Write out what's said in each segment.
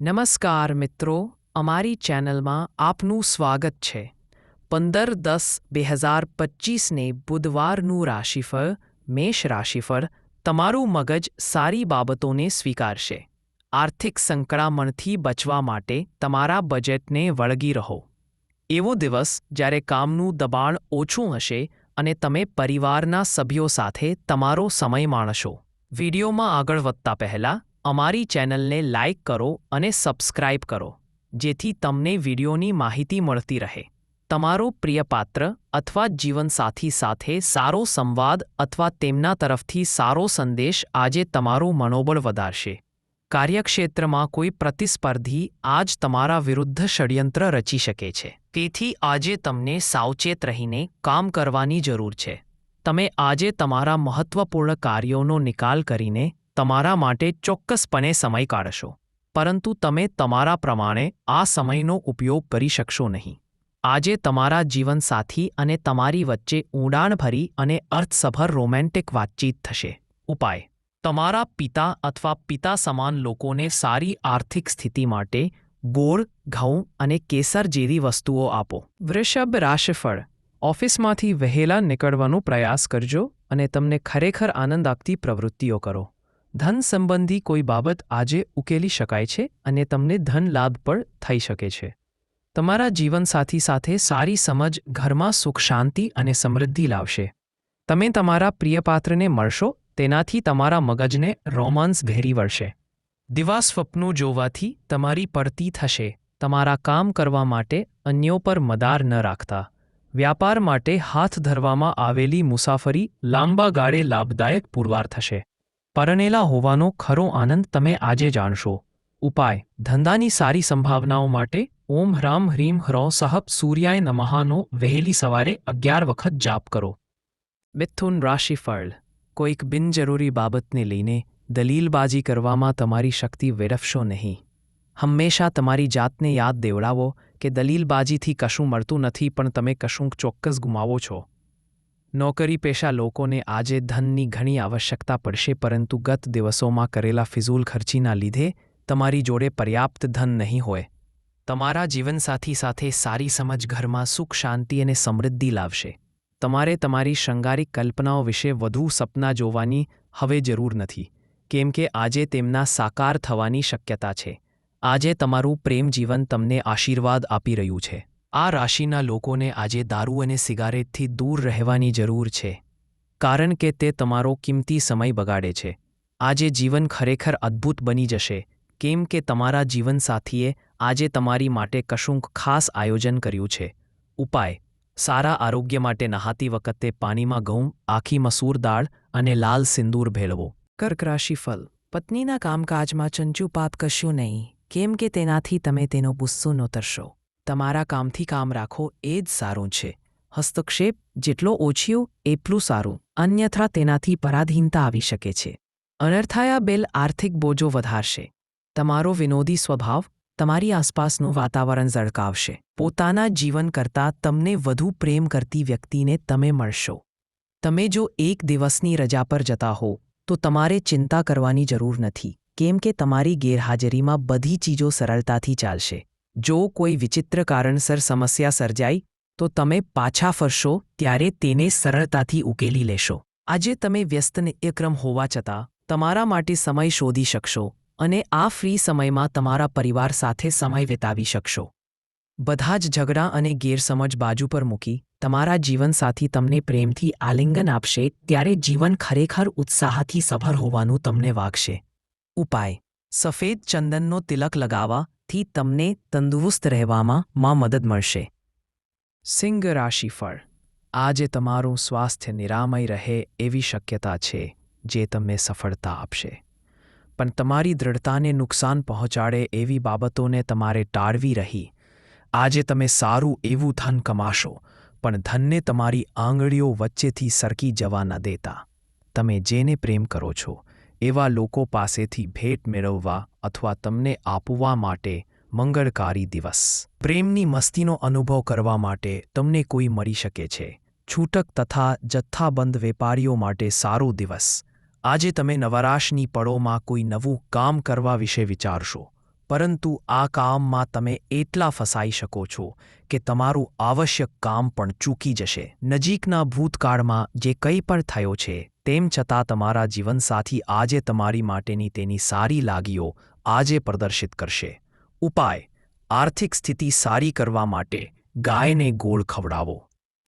નમસ્કાર મિત્રો, અમારી ચેનલમાં આપનું સ્વાગત છે. પંદર દસ બે હજાર પચીસને બુધવારનું રાશિફળ, મેષ રાશિફળ તમારું મગજ સારી બાબતોને સ્વીકારશે. આર્થિક સંકળામણથી બચવા માટે તમારા બજેટને વળગી રહો. એવો દિવસ જ્યારે કામનું દબાણ ઓછું હશે અને તમે પરિવારના સભ્યો સાથે તમારો સમય માણશો. વિડીયોમાં આગળ વધતા પહેલા અમારી ચેનલને લાઇક કરો અને સબસ્ક્રાઇબ કરો, જેથી તમને વિડીયોની માહિતી મળતી રહે. તમારો પ્રિય પાત્ર અથવા જીવનસાથી સાથે સારો સંવાદ અથવા તેમના તરફથી સારો સંદેશ આજે તમારું મનોબળ વધારશે. કાર્યક્ષેત્રમાં કોઈ પ્રતિસ્પર્ધી આજ તમારા વિરુદ્ધ ષડયંત્ર રચી શકે છે. તેથી આજે તમને સાવચેત રહીને કામ કરવાની જરૂર છે. તમે આજે તમારા મહત્વપૂર્ણ કાર્યોનો નિકાલ કરીને તમારા માટે ચોક્કસપણે સમય કાઢશો, પરંતુ તમે તમારા પ્રમાણે આ સમયનો ઉપયોગ કરી શકશો નહીં. આજે તમારા જીવનસાથી અને તમારી વચ્ચે ઊંડાણભરી અને અર્થસભર રોમેન્ટિક વાતચીત થશે. ઉપાય. તમારા પિતા અથવા પિતા સમાન લોકોને સારી આર્થિક સ્થિતિ માટે ગોળ, ઘઉં અને કેસર જેવી વસ્તુઓ આપો. વૃષભ રાશિફળ. ઓફિસમાંથી વહેલા નીકળવાનો પ્રયાસ કરજો અને તમને ખરેખર આનંદ આપતી પ્રવૃત્તિઓ કરો. ધન સંબંધી કોઈ બાબત આજે ઉકેલી શકાય છે અને તમને ધન લાભ પણ થઈ શકે છે. તમારા જીવનસાથી સાથે સારી સમજ, ઘરમાં સુખ, શાંતિ અને સમૃદ્ધિ લાવશે. તમે તમારા પ્રિયપાત્રને મળશો, તેનાથી તમારા મગજને રોમાન્સ ભેરી વળશે. દિવા સ્વપ્નો જોવાથી તમારી પડતી થશે, તમારા કામ કરવા માટે અન્યો પર મદાર ન રાખતા. વ્યાપાર માટે હાથ ધરવામાં આવેલી મુસાફરી લાંબા ગાળે લાભદાયક પુરવાર થશે. પરણેલા હોવાનો ખરો આનંદ તમે આજે જાણશો. ઉપાય, ધંધાની સારી સંભાવનાઓ માટે ઓમ હ્રામ હ્રીમ હ્રો સહબ સૂર્યાય નમહાનો વહેલી સવારે અગિયાર વખત જાપ કરો. મિથુન રાશિફળ કોઈક બિનજરૂરી બાબતને લઈને દલીલબાજી કરવામાં તમારી શક્તિ વેરફશો નહીં. હંમેશા તમારી જાતને યાદ દેવડાવો કે દલીલબાજીથી કશું મળતું નથી પણ તમે કશુંક ચોક્કસ ગુમાવો છો. નોકરી પેશા લોકોને આજે ધનની ઘણી આવશ્યકતા પડશે, પરંતુ ગત દિવસોમાં કરેલા ફિઝૂલ ખર્ચીના લીધે તમારી જોડે પર્યાપ્ત ધન નહીં હોય. તમારા જીવનસાથી સાથે સારી સમજ ઘરમાં સુખ, શાંતિ અને સમૃદ્ધિ લાવશે. તમારે તમારી શૃંગારિક કલ્પનાઓ વિશે વધુ સપના જોવાની હવે જરૂર નથી, કેમ કે આજે તેમના સાકાર થવાની શક્યતા છે. આજે તમારું પ્રેમ જીવન તમને આશીર્વાદ આપી રહ્યું છે. આ રાશિના લોકોને આજે દારૂ અને સિગારેટથી દૂર રહેવાની જરૂર છે, કારણ કે તે તમારો કિંમતી સમય બગાડે છે. આજે જીવન ખરેખર અદ્ભુત બની જશે, કેમ કે તમારા જીવનસાથીએ આજે તમારી માટે કશુંક ખાસ આયોજન કર્યું છે. ઉપાય, સારા આરોગ્ય માટે નહાતી વખતે પાણીમાં ઘઉં, આખી મસૂર દાળ અને લાલ સિંદૂર ભેળવો. કર્ક રાશિ પત્નીના કામકાજમાં ચંચુપાત કશ્યું નહીં, કેમ કે તેનાથી તમે તેનો ગુસ્સો નોતરશો. તમારા કામથી કામ રાખો એ જ સારું છે. હસ્તક્ષેપ જેટલો ઓછિયો એટલું સારું. અન્યથા તેનાથી પરાધીનતા આવી શકે છે. અનર્થાયા બિલ આર્થિક બોજો વધારશે. તમારો વિનોદી સ્વભાવ તમારી આસપાસનું વાતાવરણ ઝળકાવશે. પોતાના જીવન કરતાં તમને વધુ પ્રેમ કરતી વ્યક્તિને તમે મળશો. તમે જો એક દિવસની રજા પર જતા હો, તો તમારે ચિંતા કરવાની જરૂર નથી. કેમ કે તમારી ગેરહાજરીમાં બધી ચીજો સરળતાથી ચાલશે. જો કોઈ વિચિત્ર કારણસર સમસ્યા સર્જાય તો તમે પાછા ફરશો ત્યારે તેને સરળતાથી ઉકેલી લેશો. આજે તમે વ્યસ્ત નિત્યક્રમ હોવા છતાં, તમારા માટે સમય શોધી શકશો અને આ ફ્રી સમયમાં તમારા પરિવાર સાથે સમય વિતાવી શકશો. બધા જ ઝઘડા અને ગેરસમજ બાજુ પર મૂકી, તમારા જીવનસાથી તમને પ્રેમથી આલિંગન આપશે ત્યારે જીવન ખરેખર ઉત્સાહથી સભર હોવાનું તમને વાગશે. ઉપાય. સફેદ ચંદનનો તિલક લગાવવા થી તમને તંદુરસ્ત રહેવામાં માં મદદ મળશે. સિંહ રાશિફળ આજે તમારું સ્વાસ્થ્ય નિરામય રહે એવી શક્યતા છે, જે તમને સફળતા આપશે. પણ તમારી દૃઢતાને નુકસાન પહોંચાડે એવી બાબતોને તમારે ટાળવી રહી. આજે તમે સારું એવું ધન કમાશો, પણ ધનને તમારી આંગળીઓ વચ્ચેથી સરકી જવા ન દેતા. તમે જેને પ્રેમ કરો છો એવા લોકો પાસેથી ભેટ મેળવવા અથવા તમને આપવા માટે મંગળકારી દિવસ. પ્રેમની મસ્તીનો અનુભવ કરવા માટે તમને કોઈ મળી શકે છે. છૂટક તથા જથ્થાબંધ વેપારીઓ માટે સારો દિવસ. આજે તમે નવરાશની પળોમાં કોઈ નવું કામ કરવા વિશે વિચારશો. પરંતુ આ કામમાં તમે એટલા ફસાઈ શકો છો કે તમારું આવશ્યક કામ પણ ચૂકી જશે. નજીકના ભૂતકાળમાં જે કંઈ પણ થયો છે, તેમ છતાં તમારા જીવનસાથી આજે તમારી માટેની તેની સારી લાગીઓ આજે પ્રદર્શિત કરશે. ઉપાય, આર્થિક સ્થિતિ સારી કરવા માટે ગાયને ગોળ ખવડાવો.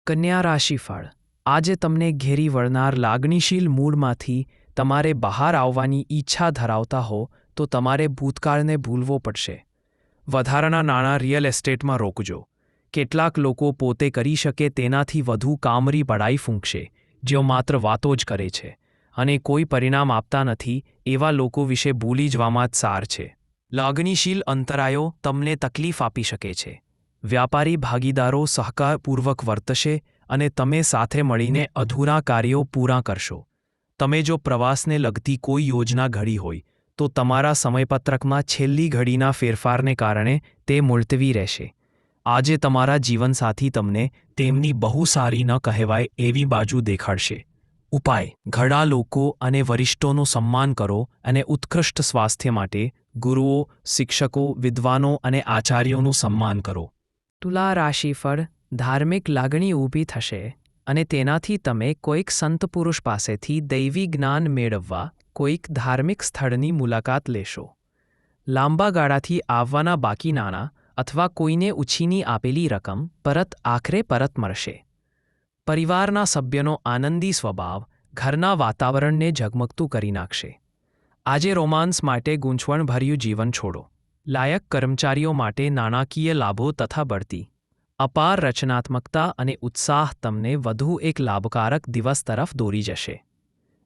કન્યા રાશિફળ, આજે તમને ઘેરી વળનાર લાગણીશીલ મૂળમાંથી તમારે બહાર આવવાની ઈચ્છા ધરાવતા હો તો તમારે ભૂતકાળને ભૂલવો પડશે. વધારાના નાણાં રિયલ એસ્ટેટમાં રોકજો. કેટલાક લોકો પોતે કરી શકે તેનાથી વધુ કામરી પડાઈ ફૂંકશે, જેઓ માત્ર વાતો જ કરે છે, અને કોઈ પરિણામ આપતા નથી, એવા લોકો વિશે ભૂલી જવામાં જ સાર છે. લાગણીશીલ અંતરાયો તમને તકલીફ આપી શકે છે. વ્યાપારી ભાગીદારો સહકારપૂર્વક વર્તશે, અને તમે સાથે મળીને અધૂરા કાર્યો પૂરા કરશો. તમે જો પ્રવાસને લગતી કોઈ યોજના ઘડી હોય તો તમારા સમયપત્રકમાં છેલ્લી ઘડીના ફેરફારને કારણે તે મુલતવી રહેશે. આજે તમારા જીવનસાથી તમને તેમની બહુ સારી ન કહેવાય એવી બાજુ દેખાડશે. ઉપાય. ઘણા લોકો અને વરિષ્ઠોનું સન્માન કરો અને ઉત્કૃષ્ટ સ્વાસ્થ્ય માટે ગુરુઓ, શિક્ષકો, વિદ્વાનો અને આચાર્યોનું સન્માન કરો. તુલા રાશિફળ ધાર્મિક લાગણી ઊભી થશે અને તેનાથી તમે કોઈક સંત પુરુષ પાસેથી દૈવી જ્ઞાન મેળવવા કોઈક ધાર્મિક સ્થળની મુલાકાત લેશો. લાંબા ગાળાથી આવવાના બાકી નાણાં અથવા કોઈને ઉછીની આપેલી રકમ પરત આખરે પરત મળશે. પરિવારના સભ્યનો આનંદી સ્વભાવ ઘરના વાતાવરણને ઝગમગતું કરી નાખશે. આજે રોમાન્સ માટે ગૂંચવણભર્યું જીવન છોડો. લાયક કર્મચારીઓ માટે નાણાકીય લાભો તથા બઢતી. અપાર રચનાત્મકતા અને ઉત્સાહ તમને વધુ એક લાભકારક દિવસ તરફ દોરી જશે.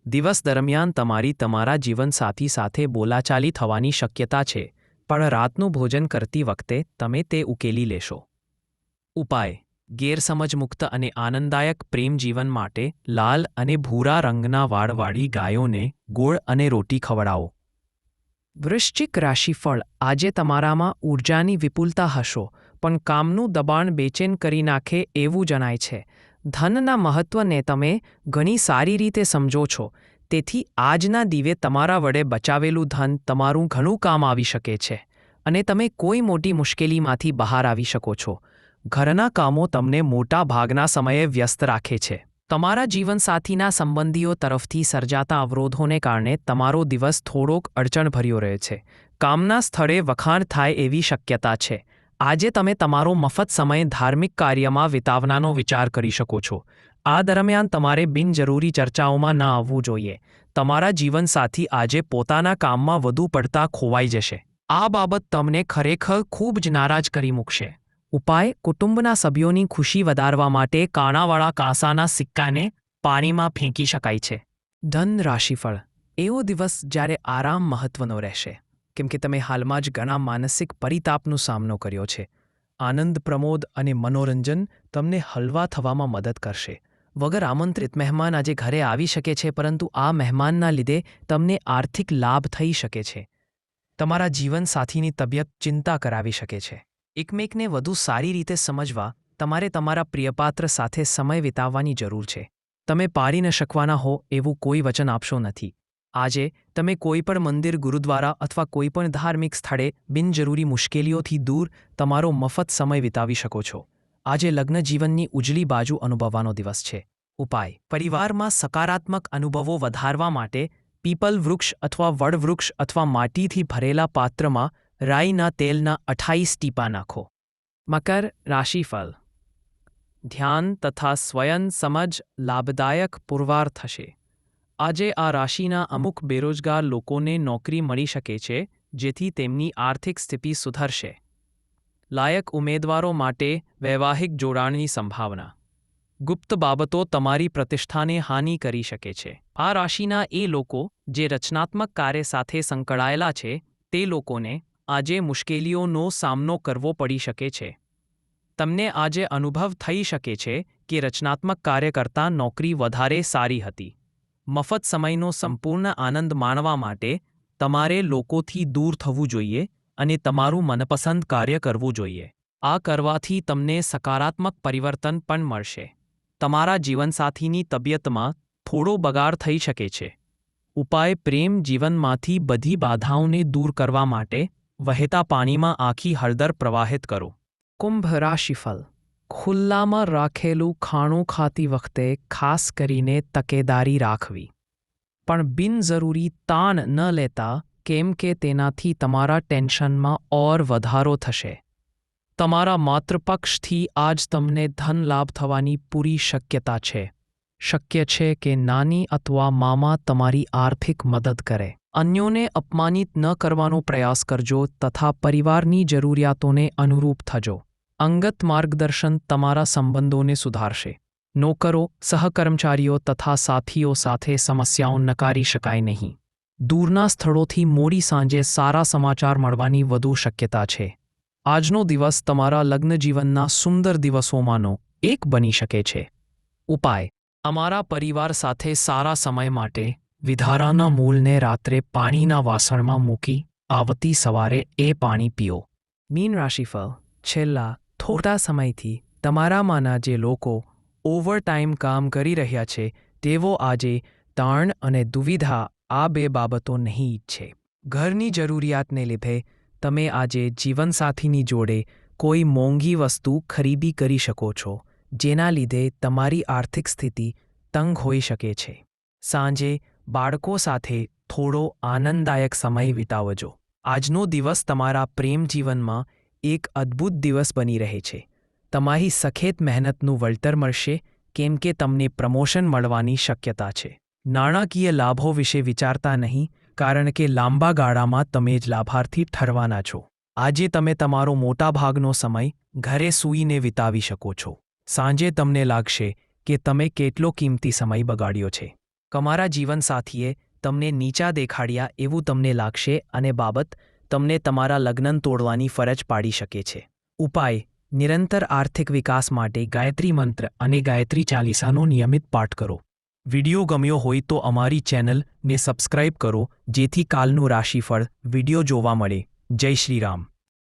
દિવસ દરમિયાન તમારી તમારા જીવનસાથી સાથે બોલાચાલી થવાની શક્યતા છે, પણ રાતનું ભોજન કરતી વખતે તમે તે ઉકેલી લેશો. ઉપાય ગેરસમજ મુક્ત અને આનંદદાયક પ્રેમ જીવન માટે લાલ અને ભૂરા રંગના વાળવાળી ગાયોને ગોળ અને રોટી ખવડાવો. વૃશ્ચિક રાશિફળ, આજે તમારામાં ઊર્જાની વિપુલતા હશો, પણ કામનું દબાણ બેચેન કરી નાખે એવું જણાય છે. ધનના મહત્વને તમે ઘણી સારી રીતે સમજો છો. તેથી આજના દીવે તમારા વડે બચાવેલું ધન તમારું ઘણું કામ આવી શકે છે અને તમે કોઈ મોટી મુશ્કેલીમાંથી બહાર આવી શકો છો. ઘરના કામો તમને મોટા ભાગના સમયે વ્યસ્ત રાખે છે. તમારા જીવનસાથીના સંબંધીઓ તરફથી સર્જાતા અવરોધોને કારણે તમારો દિવસ થોડોક અડચણભર્યો રહે છે. કામના સ્થળે વખાણ થાય એવી શક્યતા છે. આજે તમે તમારો મફત સમય ધાર્મિક કાર્યમાં વિતાવનાનો વિચાર કરી શકો છો. આ દરમિયાન તમારે બિનજરૂરી ચર્ચાઓમાં ન આવવું જોઈએ. તમારા જીવનસાથી આજે પોતાના કામમાં વધુ પડતા ખોવાઈ જશે. આ બાબત તમને ખરેખર ખૂબ જ નારાજ કરી મૂકશે. ઉપાય, કુટુંબના સભ્યોની ખુશી વધારવા માટે કાણાવાળા કાંસાના સિક્કાને પાણીમાં ફેંકી શકાય છે. ધન રાશિફળ એવો દિવસ જ્યારે આરામ મહત્વનો રહેશે. કેમ કે તમે હાલમાં જ ઘણા માનસિક પરિતાપનો સામનો કર્યો છે. આનંદ પ્રમોદ અને મનોરંજન તમને હલવા થવામાં મદદ કરશે. વગર આમંત્રિત મહેમાન આજે ઘરે આવી શકે છે, પરંતુ આ મહેમાનના લીધે તમને આર્થિક લાભ થઈ શકે છે. તમારા જીવનસાથીની તબિયત ચિંતા કરાવી શકે છે. એકમેકને વધુ સારી રીતે સમજવા તમારે તમારા પ્રિયપાત્ર સાથે સમય વિતાવવાની જરૂર છે. તમે પારી ન શકવાના હો એવું કોઈ વચન આપશો નથી. આજે તમે કોઈ પણ મંદિર, ગુરુદ્વારા અથવા કોઈ પણ ધાર્મિક સ્થળે બિનજરૂરી મુશ્કેલીઓથી દૂર તમારો મફત સમય વિતાવી શકો છો. આજે લગ્ન જીવનની ઉજળી બાજુ અનુભવવાનો દિવસ છે. ઉપાય. પરિવારમાં સકારાત્મક અનુભવો વધારવા માટે પીપલ વૃક્ષ અથવા વડવૃક્ષ અથવા માટીથી ભરેલા પાત્રમાં રાઈના તેલના અઠાઈસ ટીપા નાખો. મકર રાશિફળ. ધ્યાન તથા સ્વયં સમજ લાભદાયક પુરવાર થશે. આજે આ રાશિના અમુક બેરોજગાર લોકોને નોકરી મળી શકે છે, જેથી તેમની આર્થિક સ્થિતિ સુધરશે. લાયક ઉમેદવારો માટે વૈવાહિક જોડાણની સંભાવના. ગુપ્ત બાબતો તમારી પ્રતિષ્ઠાને હાનિ કરી શકે છે. આ રાશિના એ લોકો જે રચનાત્મક કાર્ય સાથે સંકળાયેલા છે, તે લોકોને આજે મુશ્કેલીઓનો સામનો કરવો પડી શકે છે. તમને આજે અનુભવ થઈ શકે છે કે રચનાત્મક કાર્ય કરતાં નોકરી વધારે સારી હતી. મફત સમયનો સંપૂર્ણ આનંદ માણવા માટે તમારે લોકોથી દૂર થવું જોઈએ અને તમારું મનપસંદ કાર્ય કરવું જોઈએ. આ કરવાથી તમને સકારાત્મક પરિવર્તન પણ મળશે. તમારા જીવનસાથીની તબિયતમાં થોડો બગાડ થઈ શકે છે. ઉપાય પ્રેમ જીવનમાંથી બધી બાધાઓને દૂર કરવા માટે વહેતા પાણીમાં આખી હળદર પ્રવાહિત કરો. કુંભ રાશિફળ ખુલ્લામાં રાખેલું ખાણું ખાતી વખતે ખાસ કરીને તકેદારી રાખવી. પણ બિનજરૂરી તાણ ન લેતા કેમ કે તેનાથી તમારા ટેન્શનમાં ઓર વધારો થશે. તમારા માતૃપક્ષથી આજ તમને ધન લાભ થવાની પૂરી શક્યતા છે. શક્ય છે કે નાની અથવા મામા તમારી આર્થિક મદદ કરે. અન્યોને અપમાનિત ન કરવાનો પ્રયાસ કરજો તથા પરિવારની જરૂરિયાતોને અનુરૂપ થજો. અંગત માર્ગદર્શન તમારા સંબંધોને સુધારશે. નોકરો, સહકર્મચારીઓ તથા સાથીઓ સાથે સમસ્યાઓ નકારી શકાય નહીં. દૂરના સ્થળોથી મોડી સાંજે સારા સમાચાર મળવાની વધુ શક્યતા છે. આજનો દિવસ તમારા લગ્નજીવનના સુંદર દિવસોમાંનો એક બની શકે છે. ઉપાય. અમારા પરિવાર સાથે સારા સમય માટે વિધારાના મૂલને રાત્રે પાણીના વાસણમાં મૂકી આવતી સવારે એ પાણી પીઓ. મીન રાશિફળ. છેલ્લા થોડા સમયથી તમારામાંના જે લોકો ઓવરટાઈમ કામ કરી રહ્યા છે, તેઓ આજે તાણ અને દુવિધા આ બે બાબતો નહીં ઈચ્છે. ઘરની જરૂરિયાતને લીધે તમે આજે જીવનસાથીની જોડે કોઈ મોંઘી વસ્તુ ખરીદી કરી શકો છો, જેના લીધે તમારી આર્થિક સ્થિતિ તંગ હોઈ શકે છે. સાંજે બાળકો સાથે થોડો આનંદદાયક સમય વિતાવજો. આજનો દિવસ તમારા પ્રેમ જીવનમાં એક અદ્ભુત દિવસ બની રહે છે. તમારી સખેત મહેનતનું વળતર મળશે, કેમ કે તમને પ્રમોશન મળવાની શક્યતા છે. નાણાકીય લાભો વિશે વિચારતા નહીં, કારણ કે લાંબા ગાળામાં તમે જ લાભાર્થી ઠરવાના છો. આજે તમે તમારો મોટાભાગનો સમય ઘરે સૂઈને વિતાવી શકો છો. સાંજે તમને લાગશે કે તમે કેટલો કિંમતી સમય બગાડ્યો છે. તમારા જીવનસાથીએ તમને નીચા દેખાડ્યા એવું તમને લાગશે અને બાબત તમને તમારા લગ્ન તોડવાની ફરજ પાડી શકે છે. ઉપાય, નિરંતર આર્થિક વિકાસ માટે ગાયત્રી મંત્ર અને ગાયત્રી ચાલીસાનો નિયમિત પાઠ કરો. વિડિયો ગમ્યો હોય તો અમારી ચેનલને સબસ્ક્રાઇબ કરો, જેથી કાલનું રાશિફળ વિડિયો જોવા મળે. જય શ્રી રામ.